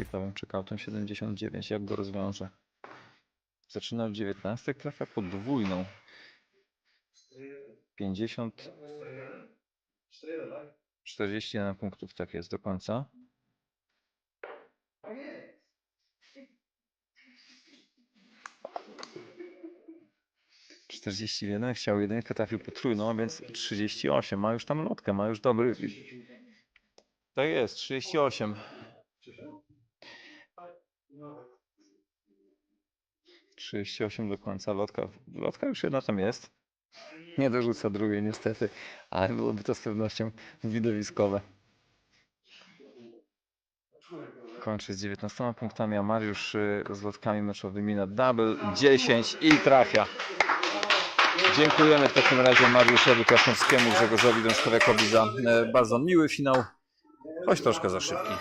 ciekawym checkoutem 79, jak go rozwiąże. Zaczyna w 19, trafia podwójną. 50, 41 punktów, tak jest do końca. Czterdzieści jeden, chciał jedynkę, trafił potrójną, więc 38. Ma już tam lotkę, ma już dobry. Tak jest, 38. 38 do końca lotka. Lotka już jedna tam jest. Nie dorzuca drugiej niestety, ale byłoby to z pewnością widowiskowe. Kończy z 19 punktami, a Mariusz y, z lotkami meczowymi na double 10 i trafia. Dziękujemy w takim razie Mariuszowi Krasnowskiemu, Grzegorzowi Dążkowiakowi za e, bardzo miły finał, choć troszkę za szybki.